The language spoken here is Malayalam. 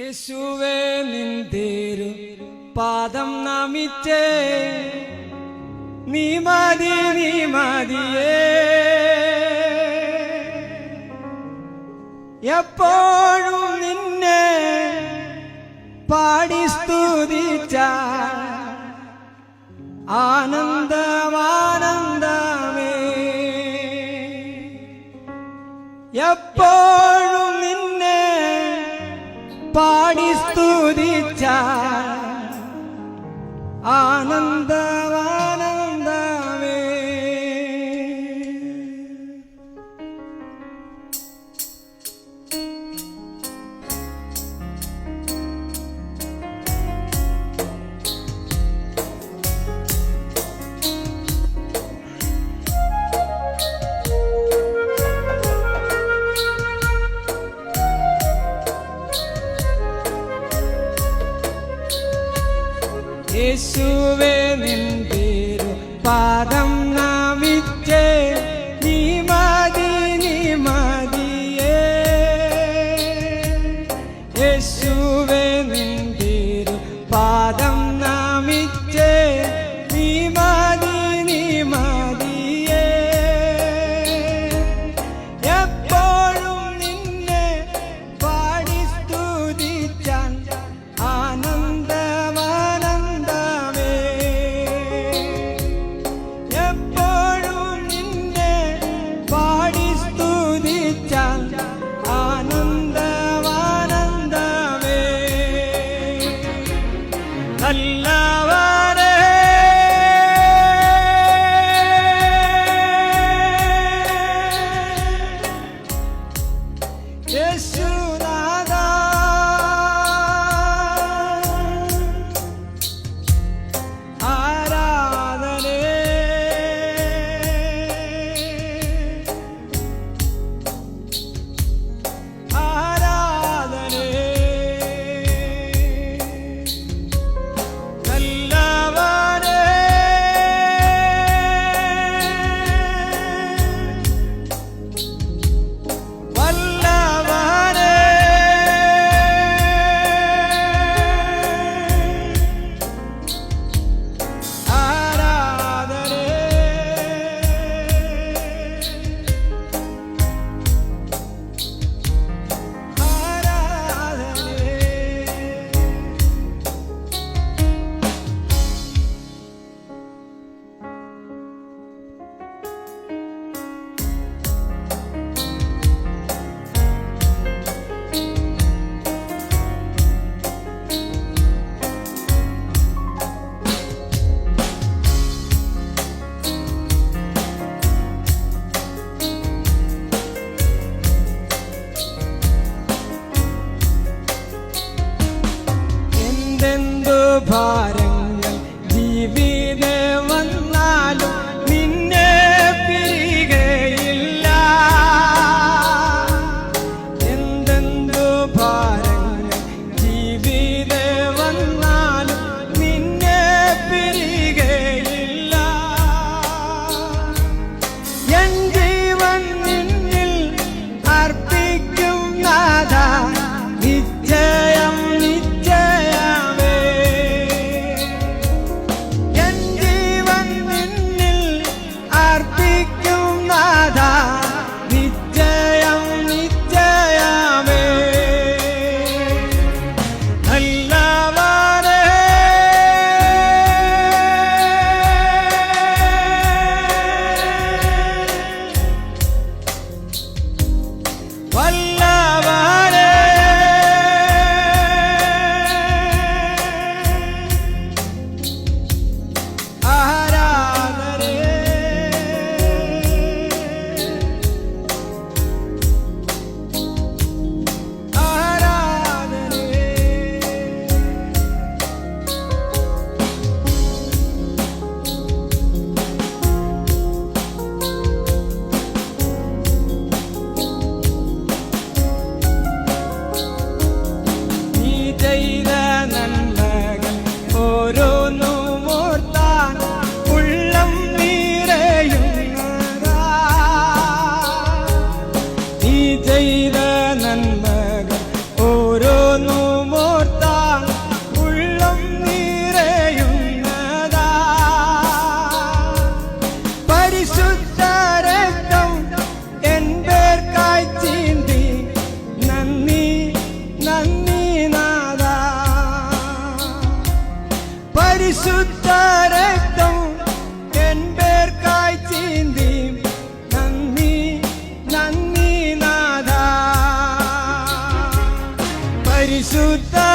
യേശുവേ നിന്തേരു പാദം നമിച്ചേ. നീ മതി നീ മതിയേ. എപ്പോഴും നിന്നെ പാടി സ്തുതിച്ച ആനന്ദമാനന്ദമേ. എപ്പോഴും ആനന്ദമാനന്ദമേ യേശുവേ നിൻ പേരു പാദം Yes. ഭാരങ്ങൾ ജീവിത വന്നാലും നിന്നെ പിരികയില്ല. എന്തെന്തു ഭാരങ്ങൾ to the